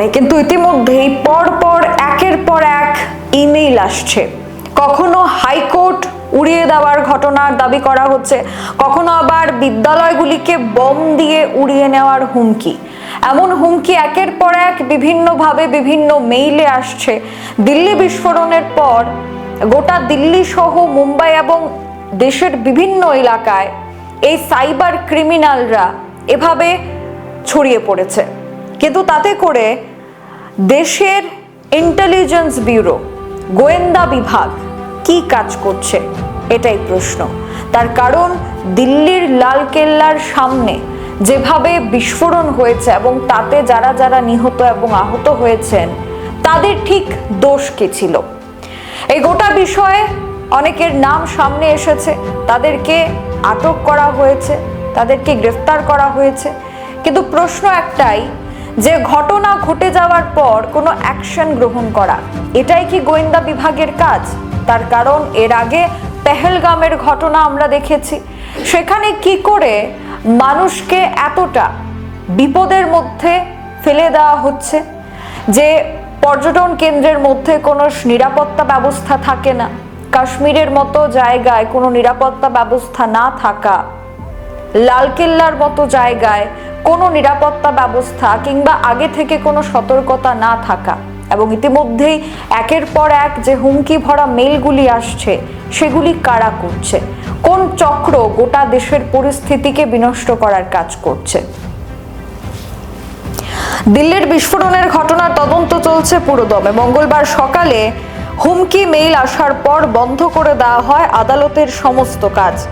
দমে কিন্তু ইতিমধ্যেই পর পর একের পর এক ইমেইল আসছে। কখনো হাইকোর্ট উড়িয়ে দেওয়ার ঘটনার দাবি করা হচ্ছে, কখনো আবার বিদ্যালয়গুলিকে বম দিয়ে উড়িয়ে নেওয়ার হুমকি। এমন হুমকি একের পর এক বিভিন্নভাবে বিভিন্ন মেইলে আসছে। দিল্লি বিস্ফোরণের পর গোটা দিল্লি সহ মুম্বাই এবং দেশের বিভিন্ন এলাকায় এই সাইবার ক্রিমিনালরা এভাবে ছড়িয়ে পড়েছে। কিন্তু তাতে করে দেশের ইন্টেলিজেন্স ব্যুরো গোয়েন্দা বিভাগ কি কাজ করছে? এটাই প্রশ্ন। তার কারণ, দিল্লির লালকেল্লার সামনে যেভাবে বিস্ফোরণ হয়েছে এবং তাতে যারা যারা নিহত এবং আহত হয়েছেন, তাদের ঠিক দোষ কি ছিল? এই গোটা বিষয়ে অনেকের নাম সামনে এসেছে। তাদেরকে আটক করা হয়েছে, তাদেরকে গ্রেফতার করা হয়েছে। কিন্তু প্রশ্ন একটাই যে ঘটনা ঘটে যাওয়ার পর কোনো অ্যাকশন গ্রহণ করা। এটাই কি গোয়েন্দা বিভাগের কাজ? তার কারণ এর আগে পেহেলগামের ঘটনা আমরা দেখেছি। সেখানে কি করে মানুষকে এতটা বিপদের মধ্যে ফেলে দেওয়া হচ্ছে যে পর্যটন কেন্দ্রের মধ্যে কোনো নিরাপত্তা ব্যবস্থা থাকে না। কাশ্মীরের মতো জায়গায় কোনো নিরাপত্তা ব্যবস্থা না থাকা লালকেল্লার মতো জায়গায় কোনো নিরাপত্তা ব্যবস্থা কিংবা আগে থেকে কোনো সতর্কতা না থাকা এবং ইতিমধ্যেই একের পর এক যে হুমকি ভরা মেলগুলি আসছে, সেগুলি কারা করছে? কোন চক্র গোটা দেশের পরিস্থিতিকে বিনষ্ট করার কাজ করছে? দিল্লির বিস্ফোরণের ঘটনার তদন্ত চলছে পুরোদমে মঙ্গলবার সকালে হুমকি মেইল আসার পর বন্ধ করে দেওয়া হয় আদালতের সমস্ত কাজ।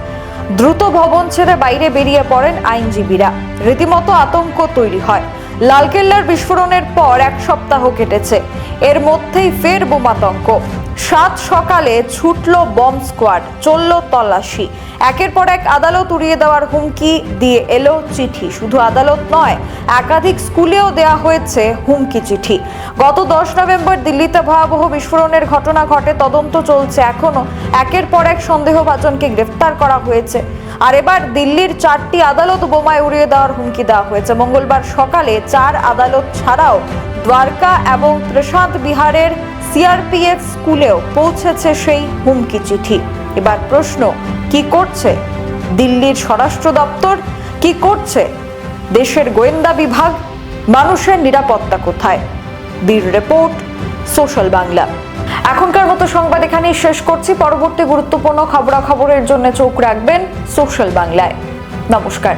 দ্রুত ভবন ছেড়ে বাইরে বেরিয়ে পড়েন আইনজীবীরা। রীতিমতো আতঙ্ক তৈরি হয়। লালকেল্লার বিস্ফোরণের পর এক সপ্তাহ কেটেছে। এর মধ্যেই ফের বোমাতঙ্ক। সাত সকালে ছুটল বম স্কোয়াড, চলল তল্লাশি। একের পর এক আদালত উড়িয়ে দেওয়ার হুমকি দিয়ে এলো চিঠি। শুধু আদালত নয়, একাধিক স্কুলেও দেয়া হয়েছে হুমকি চিঠি। গত দশ নভেম্বর দিল্লিতে ভয়াবহ বিস্ফোরণের ঘটনা ঘটে, তদন্ত চলছে এখনও একের পর এক সন্দেহভাজনকে গ্রেফতার করা হয়েছে। আর এবার দিল্লির চারটি আদালত বোমায় উড়িয়ে দেওয়ার হুমকি দেওয়া হয়েছে। মঙ্গলবার সকালে চার আদালত ছাড়াও দ্বারকা এবং প্রশান্ত বিহারের সিআরপিএফ স্কুলেও পৌঁছেছে সেই হুমকি চিঠি। এবার প্রশ্ন, কি করছে দিল্লির স্বরাষ্ট্র দপ্তর? কি করছে দেশের গোয়েন্দা বিভাগ? মানুষের নিরাপত্তা কোথায়? বীর রিপোর্ট, সোশ্যাল বাংলা। এখনকার মতো সংবাদ এখানেই শেষ করছি। পরবর্তী গুরুত্বপূর্ণ খবরাখবরের জন্য চোখ রাখবেন সোশ্যাল বাংলায়। নমস্কার।